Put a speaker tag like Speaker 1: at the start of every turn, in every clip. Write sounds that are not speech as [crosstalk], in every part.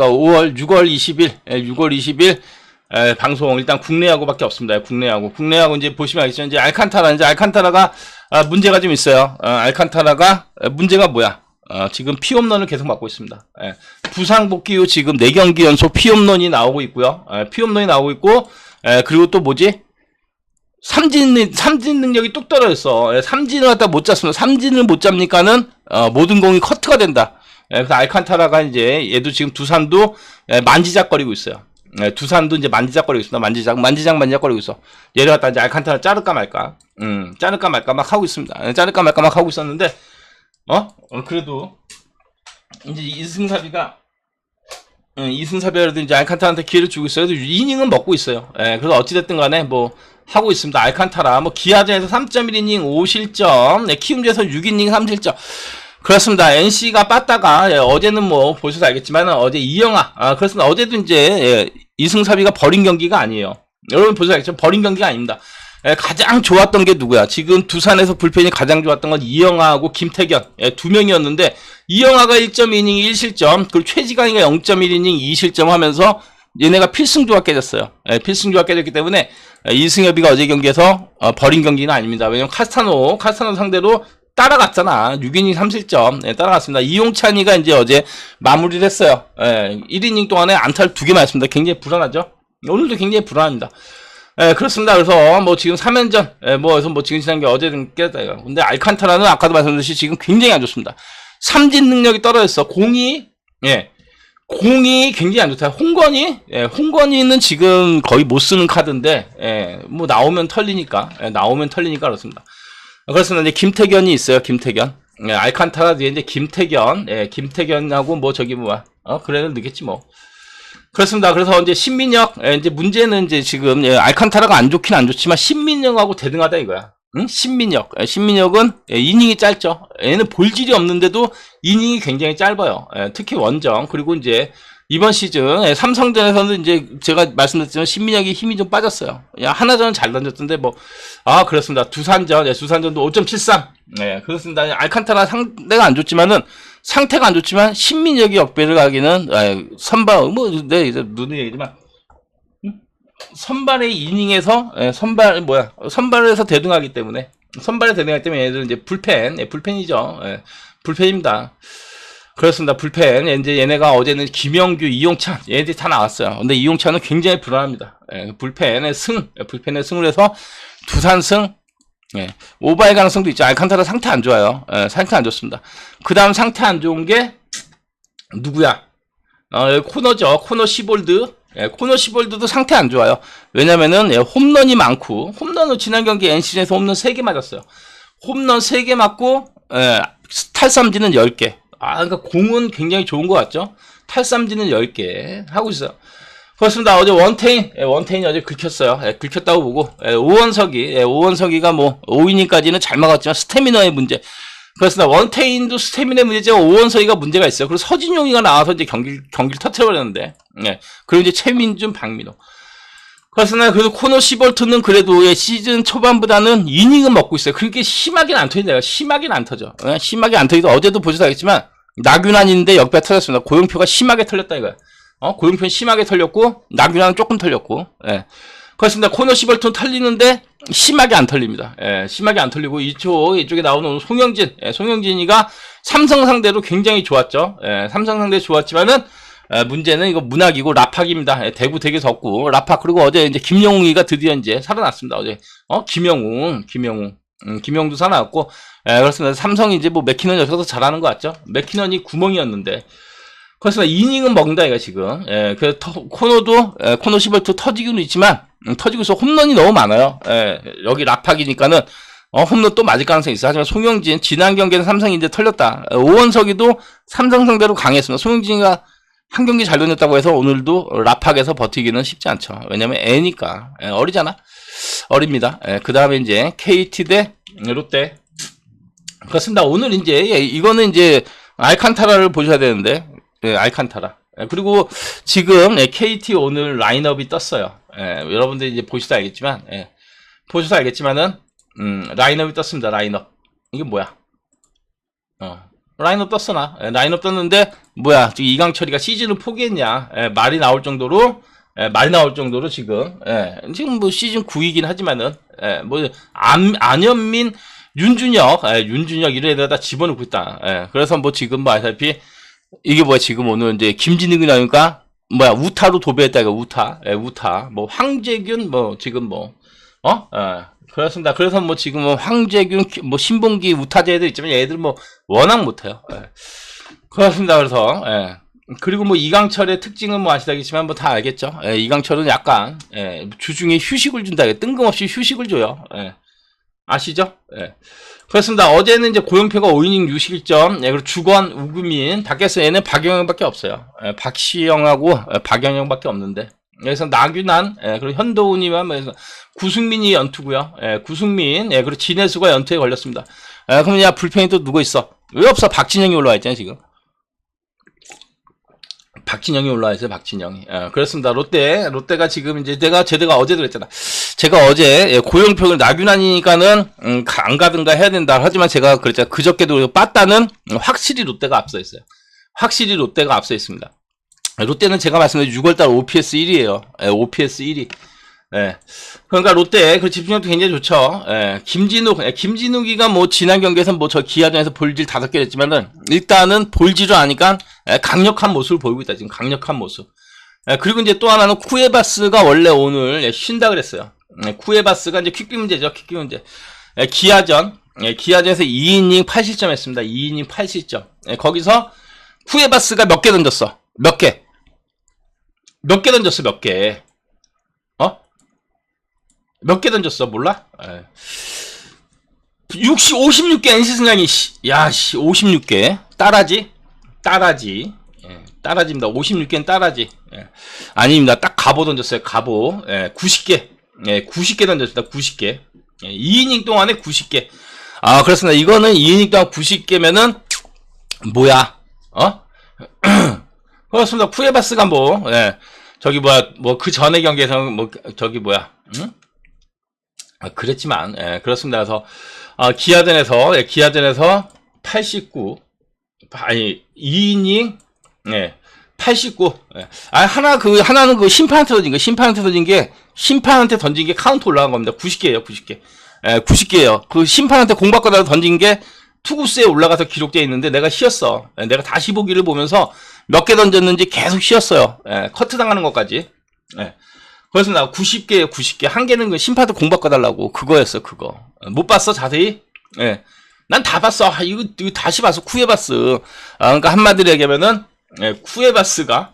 Speaker 1: 그러니까 5월, 6월 20일, 예, 6월 20일 에, 방송 일단 국내하고밖에 없습니다. 국내하고 국내하고 이제 보시면 알겠지만 이제 알칸타라 이제 알칸타라가 아, 문제가 좀 있어요. 어, 알칸타라가 에, 문제가 뭐야? 어, 지금 피홈런을 계속 맞고 있습니다. 예, 부상 복귀 후 지금 4경기 연속 피홈런이 나오고 있고요. 예, 피홈런이 나오고 있고 예, 그리고 또 뭐지? 삼진 삼진 능력이 뚝 떨어졌어. 예, 삼진을 갖다 못 잡습니다. 삼진을 못 잡니까는 어, 모든 공이 커트가 된다. 예, 그래서 알칸타라가 이제 얘도 지금 두산도 예, 만지작거리고 있어요. 예, 두산도 이제 만지작거리고 있습니다. 만지작 만지작 만지작거리고 있어. 갖다 이제 알칸타라 자를까 말까. 음, 자를까 말까 막 하고 있습니다. 예, 자를까 말까 막 하고 있었는데 어? 어, 그래도 이제 이승섭이가 음, 이승섭이라도 이제 알칸타라한테 기회를 주고 있어요. 그래도 이닝은 먹고 있어요. 예, 그래서 어찌됐든 간에 뭐 하고 있습니다. 알칸타라 뭐 기아전에서 3.1이닝 5실점, 네, 키움즈에서 6이닝 3실점. 그렇습니다. NC가 빠다가 예, 어제는 뭐 보셔서 알겠지만 어제 이영아 아 그렇습니다. 어제도 이제 예, 이승섭이가 버린 경기가 아니에요. 여러분 보셔서 알겠지만 버린 경기가 아닙니다. 예, 가장 좋았던 게 누구야? 지금 두산에서 불펜이 가장 좋았던 건 이영아하고 김태견 예, 두 명이었는데 이영아가 1.2이닝 1실점 그리고 최지강이가 0.1이닝 2실점 하면서 얘네가 필승 조합 깨졌어요. 예, 필승 조합 깨졌기 때문에 예, 이승엽이가 어제 경기에서 어, 버린 경기는 아닙니다. 왜냐면 카스타노 카스타노 상대로 따라갔잖아. 6이닝 3실점. 네, 따라갔습니다. 이용찬이가 이제 어제 마무리를 했어요. 예, 1이닝 동안에 안타를 두개 맞습니다. 굉장히 불안하죠? 오늘도 굉장히 불안합니다. 예, 그렇습니다. 그래서 뭐 지금 3연전, 예, 뭐, 그래서 뭐 지금 지난 게 어제든 깼다, 이거. 근데 알칸타라는 아까도 말씀드렸듯이 지금 굉장히 안 좋습니다. 삼진 능력이 떨어졌어. 공이, 예, 공이 굉장히 안 좋다. 홍건이, 예, 홍건이는 지금 거의 못 쓰는 카드인데, 예, 뭐 나오면 털리니까, 예, 나오면 털리니까 그렇습니다. 그렇습니다. 이제 김태견이 있어요. 김태견. 예, 알칸타라 뒤에 이제 김태견. 예, 김태견하고 뭐 저기 뭐야. 어, 그래는 늦겠지 뭐. 그렇습니다. 그래서 이제 신민혁, 예, 이제 문제는 이제 지금 예, 알칸타라가 안 좋긴 안 좋지만 신민혁하고 대등하다 이거야. 응? 신민혁. 예, 신민혁은 예, 이닝이 짧죠. 얘는 볼질이 없는데도 이닝이 굉장히 짧아요. 예, 특히 원정 그리고 이제 이번 시즌 예, 삼성전에서는 이제 제가 말씀드렸지만 신민혁이 힘이 좀 빠졌어요. 야, 하나전은 잘 던졌던데 뭐 아 그렇습니다. 두산전, 예, 두산전도 5.73. 네, 그렇습니다. 알칸타라 상대가 안 좋지만은 상태가 안 좋지만 신민혁이 역배를 가기는 예, 선발 뭐내 이제 눈이 얘기지만 음? 선발의 이닝에서 예, 선발 뭐야 선발에서 대등하기 때문에 선발에 대등하기 때문에 얘들은 이제 불펜, 예, 불펜이죠. 예, 불펜입니다. 그렇습니다. 불펜. 이제 얘네가 어제는 김영규, 이용찬, 얘네들이 다 나왔어요. 근데 이용찬은 굉장히 불안합니다. 예, 불펜의 승, 예, 불펜의 승을 해서 두산 승, 예, 오바의 가능성도 있죠. 알칸타라 상태 안 좋아요. 예, 상태 안 좋습니다. 그 다음 상태 안 좋은 게, 누구야? 어, 코너죠. 코너 시볼드. 예, 코너 시볼드도 상태 안 좋아요. 왜냐면은, 예, 홈런이 많고, 홈런은 지난 경기 NC에서 홈런 3개 맞았어요. 홈런 3개 맞고, 예, 탈삼진은 10개. 아, 그러니까 공은 굉장히 좋은 것 같죠? 탈삼진은 10개 하고 있어요. 그렇습니다. 어제 원테인, 예, 원테인이 어제 긁혔어요. 예, 긁혔다고 보고, 예, 오원석이, 예, 오원석이가 뭐, 5이닝까지는 잘 막았지만 스태미너의 문제. 그렇습니다. 원테인도 스태미너의 문제지만 오원석이가 문제가 있어요. 그래서 서진용이가 나와서 이제 경기, 경기를 터트려버렸는데, 예, 그리고 이제 최민준, 박민호. 그렇습니다. 그래도 코너 시벌트는 그래도 예, 시즌 초반보다는 이닝은 먹고 있어요. 그렇게 심하게는 안 터진다. 심하게는 안 터져. 예, 심하게 안 터지도 어제도 보셔도 알겠지만, 나균환인데 역배가 터졌습니다. 고용표가 심하게 털렸다 이거야. 어, 고용표는 심하게 털렸고, 나균환은 조금 털렸고, 예. 그렇습니다. 코너 시벌트는 털리는데, 심하게 안 털립니다. 예, 심하게 안 털리고, 이쪽, 이쪽에 나오는 송영진, 예, 송영진이가 삼성 상대로 굉장히 좋았죠. 예, 삼성 상대 좋았지만은, 에, 문제는 이거 문학이고 라팍입니다. 예, 대구 되게 덥고 라팍 그리고 어제 이제 김영웅이가 드디어 이제 살아났습니다. 어제 어 김영웅 김영웅 음, 김영도 살아났고 에, 그렇습니다. 삼성이 이제 뭐 맥키넌 여기서 잘하는 것 같죠? 맥키넌이 구멍이었는데 그렇습니다. 이닝은 먹는다 이거 지금 예, 그 터, 코너도 에, 코너 시벌트 터지기는 있지만 음, 터지고 있어 홈런이 너무 많아요. 예, 여기 라팍이니까는 어, 홈런 또 맞을 가능성이 있어. 하지만 송영진, 지난 경기는 삼성이 이제 털렸다. 에, 오원석이도 삼성 상대로 강했습니다. 송영진이가 한 경기 잘 던졌다고 해서 오늘도 라팍에서 버티기는 쉽지 않죠. 왜냐면 애니까. 예, 어리잖아. 어립니다. 예, 그 다음에 이제 KT 대 롯데. 그렇습니다. 오늘 이제, 예, 이거는 이제 알칸타라를 보셔야 되는데, 예, 알칸타라. 예, 그리고 지금 예, KT 오늘 라인업이 떴어요. 예, 여러분들 이제 보시다 알겠지만, 예, 보셔서 알겠지만은, 음, 라인업이 떴습니다. 라인업. 이게 뭐야? 어, 라인업 떴어 나 예, 라인업 떴는데 뭐야 지금 이강철이가 시즌을 포기했냐 예, 말이 나올 정도로 예, 말이 나올 정도로 지금 예, 지금 뭐 시즌 9이긴 하지만은 예, 뭐 안, 안현민 윤준혁 예, 윤준혁 이런 애들 다 집어넣고 있다 예, 그래서 뭐 지금 뭐 아시다시피 이게 뭐야 지금 오늘 이제 김진욱이 나오니까 뭐야 우타로 도배했다 이거 우타 예, 우타 뭐 황재균 뭐 지금 뭐 어? 예. 그렇습니다. 그래서 뭐 지금 뭐 황재균, 기- 뭐 신봉기, 우타제 애들 있지만 얘들 뭐 워낙 못해요. 예. 그렇습니다. 그래서 예. 그리고 뭐 이강철의 특징은 뭐 아시다시피만 뭐 다 알겠죠. 예, 이강철은 약간 예, 주중에 휴식을 준다. 뜬금없이 휴식을 줘요. 예. 아시죠? 예. 그렇습니다. 어제는 이제 고영표가 5이닝 6실점, 예, 그리고 주건, 우금민, 밖에서 얘는 박영영밖에 없어요. 예, 박시영하고 예, 박영영밖에 없는데. 그래서 나균한, 예, 그리고 현도훈이만, 뭐 해서 구승민이 연투고요. 예, 구승민, 예, 그리고 진해수가 연투에 걸렸습니다. 예, 그럼 야 불펜이 또 누구 있어? 왜 없어? 박진영이 올라와 있잖아요 지금. 박진영이 올라와 있어요, 박진영이. 예, 그렇습니다. 롯데, 롯데가 지금 이제 내가 제가 어제도 그랬잖아. 제가 어제 예, 고영평을 나균환이니까는 음, 가- 안 가든가 해야 된다. 하지만 제가 그랬잖아. 그저께도 빠따는 음, 확실히 롯데가 앞서 있어요. 확실히 롯데가 앞서 있습니다. 롯데는 제가 말씀드린 6월달 OPS 1위에요. OPS 1위. 예. 그러니까 롯데 그 집중력도 굉장히 좋죠. 예. 김진욱, 예, 김진욱이가 뭐 지난 경기에서 뭐 저 기아전에서 볼질 다섯 개 했지만은 일단은 볼질을 아니까 예, 강력한 모습을 보이고 있다. 지금 강력한 모습. 예, 그리고 이제 또 하나는 쿠에바스가 원래 오늘 예, 쉰다 그랬어요. 예, 쿠에바스가 이제 퀵비 문제죠. 퀵비 문제. 예, 기아전, 예, 기아전에서 2이닝 8실점 했습니다. 2이닝 8실점. 예, 거기서 쿠에바스가 몇 개 던졌어? 몇 개? 몇 개 던졌어? 몇 개? 어? 몇개 던졌어? 몰라? 예. 60, 56개 NC 승량이, 씨, 야, 씨, 56개. 따라지? 따라지. 예, 따라지입니다. 56개는 따라지. 예. 아닙니다. 딱 가보 던졌어요. 가보. 예, 90개. 예, 90개 던졌습니다. 90개. 예, 2이닝 동안에 90개. 아, 그렇습니다. 이거는 2이닝 동안 90개면은, 뭐야? 어? [clears throat] 그렇습니다. 쿠에바스가 뭐, 예, 저기 뭐야, 뭐 그 전에 경기에서 뭐 저기 뭐야, 응? 아, 그랬지만, 예, 그렇습니다. 그래서 아, 기아전에서 예, 기아전에서 89, 아니 2이닝, 예, 89. 예. 아 하나 그 하나는 그 심판한테 던진 거, 심판한테 던진 게 심판한테 던진 게 카운트 올라간 겁니다. 90개예요, 90개. 예, 90개예요. 그 심판한테 공 받고 던진 게 투구수에 올라가서 기록되어 있는데 내가 쉬었어. 예, 내가 다시 보기를 보면서 몇 개 던졌는지 계속 쉬었어요. 예, 커트 당하는 것까지. 예. 그래서 나 90개에 90개. 한 개는 그 심판한테 공 바꿔달라고. 그거였어, 그거. 예, 못 봤어, 자세히? 예. 난다 봤어. 아, 이거, 이거 다시 봤어. 쿠에바스. 아, 그러니까 한마디로 얘기하면은, 예, 쿠에바스가,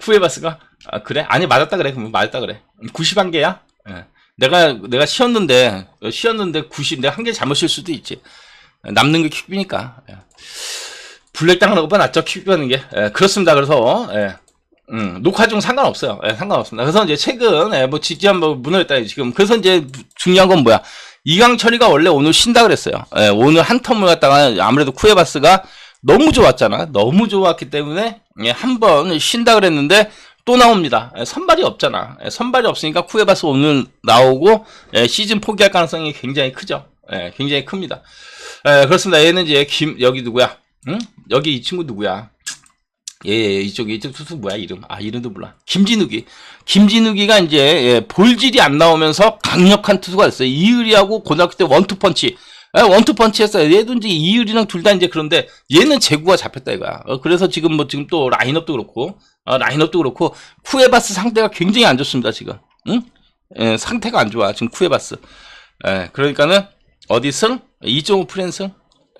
Speaker 1: 쿠에바스가, [laughs] 아, 그래? 아니, 맞았다 그래. 그럼 맞았다 그래. 91개야? 예. 내가, 내가 쉬었는데, 어, 쉬었는데 90, 내가 한 개 잘못 쉴 수도 있지. 남는 게 퀵비니까. 예. 블랙 당하는 것보다 낫죠, 퀵비 하는 게. 예, 그렇습니다. 그래서, 예. 음, 녹화 중 상관없어요. 예, 상관없습니다. 그래서 이제 최근, 예, 뭐, 지지한 뭐, 무너졌다, 지금. 그래서 이제 중요한 건 뭐야. 이강철이가 원래 오늘 쉰다 그랬어요. 예, 오늘 한 텀을 갖다가 아무래도 쿠에바스가 너무 좋았잖아. 너무 좋았기 때문에, 예, 한 번 쉰다 그랬는데, 또 나옵니다. 예, 선발이 없잖아. 예, 선발이 없으니까 쿠에바스 오늘 나오고, 예, 시즌 포기할 가능성이 굉장히 크죠. 예, 굉장히 큽니다. 예, 그렇습니다. 얘는 이제 김, 여기 누구야? 응? 여기 이 친구 누구야? 예, 예, 이쪽에, 이쪽 투수 뭐야, 이름? 아, 이름도 몰라. 김진욱이. 김진욱이가 이제, 예, 볼질이 안 나오면서 강력한 투수가 됐어요. 이을이하고 고등학교 때 원투펀치. 예, 원투펀치 했어요. 얘도 이제 이을이랑 둘 다 이제 그런데 얘는 제구가 잡혔다 이거야. 어, 그래서 지금 뭐 지금 또 라인업도 그렇고, 어, 라인업도 그렇고, 쿠에바스 상태가 굉장히 안 좋습니다, 지금. 응? 예, 상태가 안 좋아, 지금 쿠에바스. 예, 그러니까는, 어디 승? 2.5 프랜승?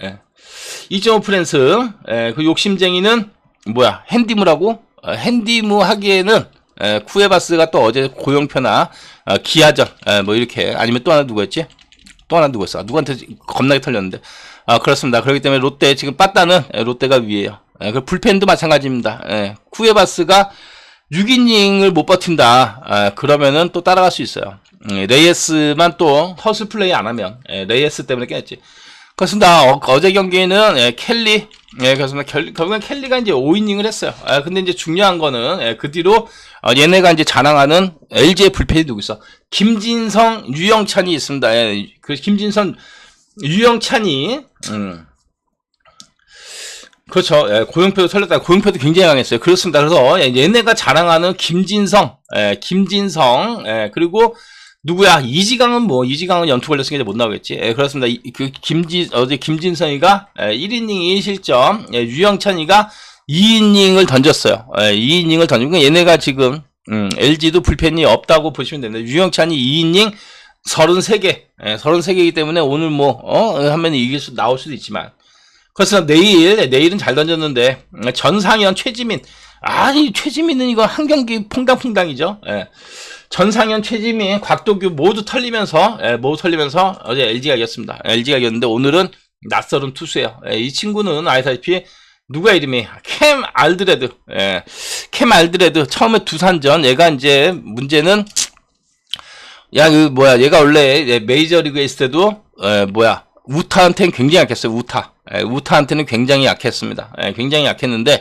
Speaker 1: 예. 2.5 프랜승. 예, 그 욕심쟁이는, 뭐야, 핸디무 라고? 어, 핸디무 하기에는, 에, 쿠에바스가 또 어제 고영표나 어, 기아전 에, 뭐 이렇게 아니면 또 하나 누구였지? 또 하나 누구였어? 아, 누구한테 겁나게 털렸는데 아 그렇습니다. 그렇기 때문에 롯데 지금 빠따는 에, 롯데가 위에요. 에, 그 불펜도 마찬가지입니다. 에, 쿠에바스가 6이닝을 못 버틴다. 아, 그러면은 또 따라갈 수 있어요. 음, 레이에스만 또 허스 플레이 안 하면 에, 레이에스 때문에 깼지. 그렇습니다. 어, 제 경기에는 예, 켈리, 예, 그렇습니다. 결, 결국엔 켈리가 이제 5이닝을 했어요. 아, 근데 이제 중요한 거는 예, 그 뒤로 어, 얘네가 이제 자랑하는 LG의 불펜이 누구 있어? 김진성, 유영찬이 있습니다. 예, 그 김진성, 유영찬이 음, 그렇죠. 예, 고영표도 털렸다. 고영표도 굉장히 강했어요. 그렇습니다. 그래서 예, 얘네가 자랑하는 김진성, 예, 김진성, 예, 그리고 누구야? 이지강은 뭐 이지강은 연투 걸렸으니까 못 나오겠지. 예, 그렇습니다. 이, 그 김지 어제 김진성이가 예, 1이닝 1실점, 예, 유영찬이가 2이닝을 던졌어요. 예, 2이닝을 던지고 얘네가 지금 음, LG도 불펜이 없다고 보시면 됩니다. 유영찬이 2이닝 33개, 예, 33개이기 때문에 오늘 뭐, 어, 하면 이길 수, 나올 수도 있지만. 그래서 내일, 내일은 잘 던졌는데, 음, 전상현, 최지민. 아니, 최지민은 이거 한 경기 퐁당퐁당이죠. 예. 전상현, 최지민, 곽도규 모두 털리면서, 예, 모두 털리면서 어제 LG가 이겼습니다. LG가 이겼는데 오늘은 낯설은 투수예요. 예, 이 친구는 아시다시피 누가 이름이 캠 알드레드. 예. 캠 알드레드 처음에 두산전 얘가 이제 문제는 야, 그, 뭐야, 얘가 원래 메이저리그에 있을 때도, 에, 뭐야, 우타한테는 굉장히 약했어요, 우타. 에, 우타한테는 굉장히 약했습니다. 에, 굉장히 약했는데,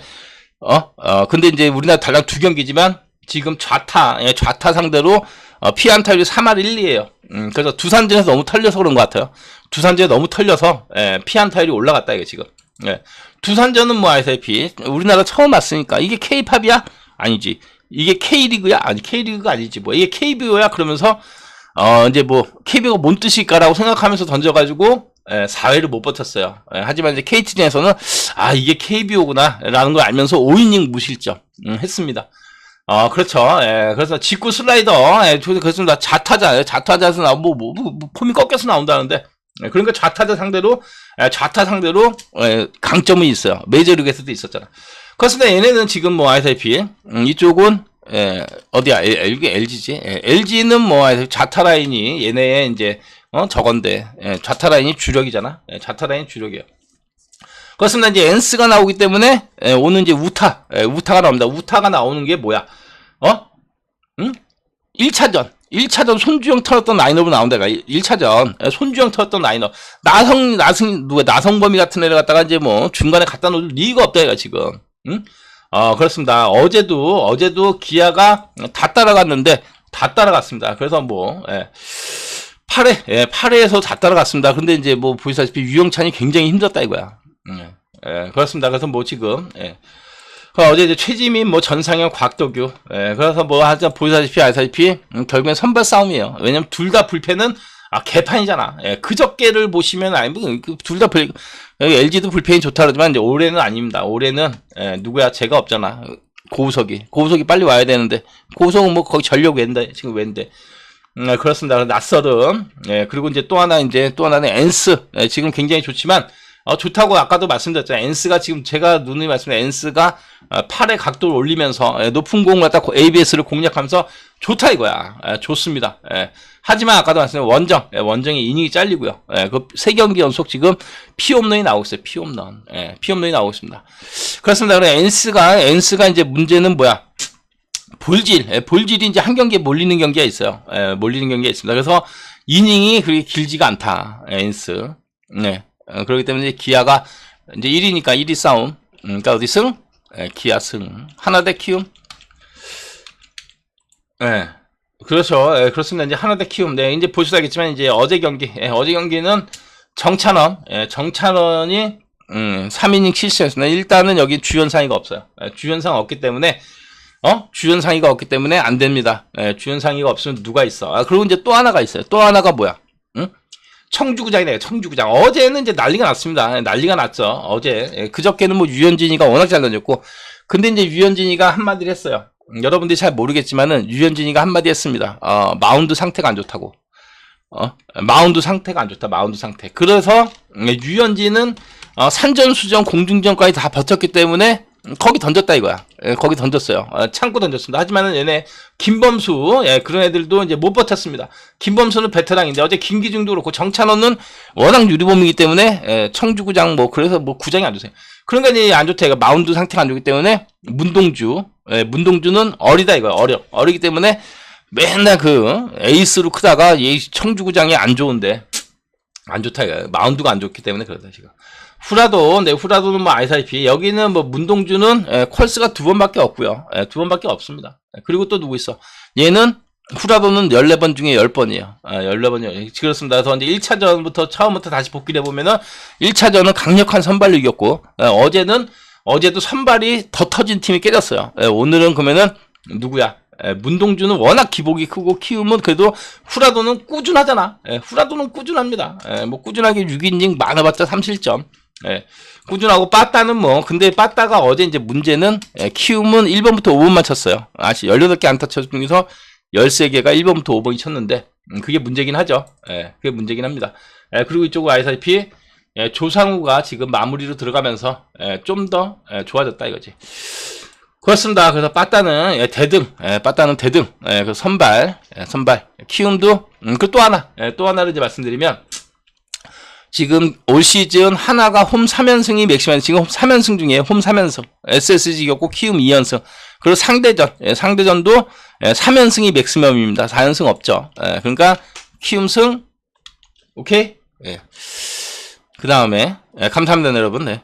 Speaker 1: 어, 어, 근데 이제 우리나라 달랑 두 경기지만, 지금 좌타, 예, 좌타 상대로, 어, 피안타율이 3할 1리에요. 음, 그래서 두산전에서 너무 털려서 그런 것 같아요. 두산전에 너무 털려서, 예, 피안타율이 올라갔다, 이게 지금. 예. 두산전은 뭐 아시다시피, 우리나라 처음 왔으니까, 이게 K팝이야? 아니지. 이게 K리그야? 아니, K리그가 아니지. 뭐, 이게 KBO야? 그러면서, 어, 이제 뭐, KBO가 뭔 뜻일까라고 생각하면서 던져가지고, 예, 4회를 못 버텼어요. 예, 하지만 이제 KT전에서는, 아, 이게 KBO구나, 라는 걸 알면서 5이닝 무실점, 음, 했습니다. 어, 그렇죠. 예, 그래서 직구 슬라이더, 예, 그렇습니다. 자타자, 자타자에서 나오, 뭐, 뭐, 뭐, 뭐, 폼이 꺾여서 나온다는데, 예, 그러니까 좌타자 상대로, 예, 좌타 상대로, 예, 강점이 있어요. 메이저리그에서도 있었잖아. 그렇습니다. 얘네는 지금 뭐, 아시다시피, 음, 이쪽은, 예, 어디야? L, LG지? 예, LG는 뭐, 좌타 라인이 얘네의 이제, 어, 저건데, 예, 좌타 라인이 주력이잖아? 예, 좌타 라인이 주력이에요. 그렇습니다. 이제 엔스가 나오기 때문에, 예, 오늘 이제 우타, 예, 우타가 나옵니다. 우타가 나오는 게 뭐야? 어? 응? 1차전. 1차전 손주영 털었던 라인업으로 나온다. 1차전. 예, 손주영 털었던 라인업. 나성, 나성, 누가, 나성범이 같은 애를 갖다가 이제 뭐 중간에 갖다 놓을 리가 없다, 얘가 지금. 응? 어, 그렇습니다. 어제도, 어제도 기아가 다 따라갔는데, 다 따라갔습니다. 그래서 뭐, 예. 8회, 예, 8회에서 다 따라갔습니다. 근데 이제 뭐, 보시다시피 유영찬이 굉장히 힘들었다 이거야. 예, 예, 그렇습니다. 그래서 뭐 지금, 예. 그 어제 이제 최지민, 뭐 전상현, 곽도규, 예, 그래서 뭐 하자 보시다시피 아시다시피 음, 결국엔 선발 싸움이에요. 왜냐면 둘 다 불펜은 아 개판이잖아. 예, 그저께를 보시면 아니 그 둘다 불 LG도 불펜이 좋다 그러지만 이제 올해는 아닙니다. 올해는 예, 누구야 제가 없잖아. 고우석이 고우석이 빨리 와야 되는데 고우석은 뭐 거기 전력 웬데 지금 웬데. 음, 그렇습니다. 낯설은 예, 그리고 이제 또 하나 이제 또 하나는 엔스 예, 지금 굉장히 좋지만 어, 좋다고 아까도 말씀드렸잖아요. 엔스가 지금 제가 누누이 말씀드린 엔스가 어, 팔의 각도를 올리면서 예, 높은 공을 갖다 ABS를 공략하면서 좋다 이거야. 예, 좋습니다. 예. 하지만 아까도 말씀드린 원정, 예, 원정이 이닝이 잘리고요. 예, 그세 경기 연속 지금 피홈런이 나오고 있어요. 피홈런, 예, 피홈런이 나오고 있습니다. 그렇습니다. 그래 엔스가 엔스가 이제 문제는 뭐야? 볼질, 예, 볼질이 이제 한 경기에 몰리는 경기가 있어요. 예, 몰리는 경기가 있습니다. 그래서 이닝이 그렇게 길지가 않다. 예, 엔스. 네. 어, 그렇기 때문에 기아가 이제 1위니까 1위 싸움. 음, 그러니까 어디 승? 예, 기아 승. 하나 대 키움. 예. 그렇죠. 예, 그렇습니다. 이제 하나 대 키움. 네, 이제 보시도 알겠지만 이제 어제 경기, 예, 어제 경기는 정찬원, 예, 정찬원이 음, 3이닝 7실했습니다. 일단은 여기 주연상의가 없어요. 예, 주연상 없기 때문에 어? 주연 상의가 없기 때문에 안 됩니다. 예, 주연 상의가 없으면 누가 있어? 아, 그리고 이제 또 하나가 있어요. 또 하나가 뭐야? 응? 청주구장이네요. 청주구장. 어제는 이제 난리가 났습니다. 예, 난리가 났죠. 어제. 예, 그저께는 뭐 유현진이가 워낙 잘 던졌고. 근데 이제 유현진이가 한마디를 했어요. 음, 여러분들이 잘 모르겠지만은 유현진이가 한마디 했습니다. 어, 마운드 상태가 안 좋다고. 어, 마운드 상태가 안 좋다. 마운드 상태. 그래서 음, 유현진은 어, 산전수전 공중전까지 다 버텼기 때문에 음, 거기 던졌다 이거야. 예, 거기 던졌어요. 어, 참고 던졌습니다. 하지만은 얘네 김범수 예, 그런 애들도 이제 못 버텼습니다. 김범수는 베테랑인데 어제 김기중도 그렇고 정찬원은 워낙 유리범이기 때문에 예, 청주구장 뭐 그래서 뭐 구장이 안 좋세요. 그러니까 이제 안 좋다. 이거 마운드 상태가 안 좋기 때문에 문동주 예, 문동주는 어리다 이거야. 어려. 어리기 때문에 맨날 그 에이스로 크다가 이 청주구장이 안 좋은데 안 좋다 이거 마운드가 안 좋기 때문에 그러다 지금. 후라도, 네, 후라도는 뭐 아시다시피 여기는 뭐 문동주는 에, 콜스가 두 번밖에 없고요. 에, 두 번밖에 없습니다. 에, 그리고 또 누구 있어? 얘는 후라도는 14번 중에 10번이에요. 아, 14번이요. 그렇습니다. 그래서 이제 1차전부터 처음부터 다시 복귀를 해보면은 1차전은 강력한 선발로 이겼고, 예, 어제는, 어제도 선발이 더 터진 팀이 깨졌어요. 예, 오늘은 그러면은, 누구야? 예, 문동주는 워낙 기복이 크고 키우면 그래도 후라도는 꾸준하잖아. 예, 후라도는 꾸준합니다. 예, 뭐 꾸준하게 6이닝 많아봤자 3실점. 예, 꾸준하고 빠따는 뭐 근데 빠따가 어제 이제 문제는 예, 키움은 1번부터 5번만 쳤어요. 아시 18개 안타 쳤 중에서 13개가 1번부터 5번이 쳤는데 음, 그게 문제긴 하죠. 예, 그게 문제긴 합니다. 예, 그리고 이쪽은 아시다시피 예, 조상우가 지금 마무리로 들어가면서 예, 좀더 좋아졌다 이거지. 그렇습니다. 그래서 빠따는 예, 대등, 예, 빠따는 대등, 예, 그 선발, 예, 선발, 키움도 음, 그 또 하나, 예, 또 하나를 이제 말씀드리면 지금 올 시즌 하나가 홈 3연승이 맥시멈 지금 홈 3연승 중에 홈 3연승. SSG 겼고 키움 2연승. 그리고 상대전. 예, 상대전도 예, 3연승이 맥시멈입니다. 4연승 없죠. 예, 그러니까 키움 승. 오케이? 예. 그 다음에 예, 감사합니다 여러분. 네.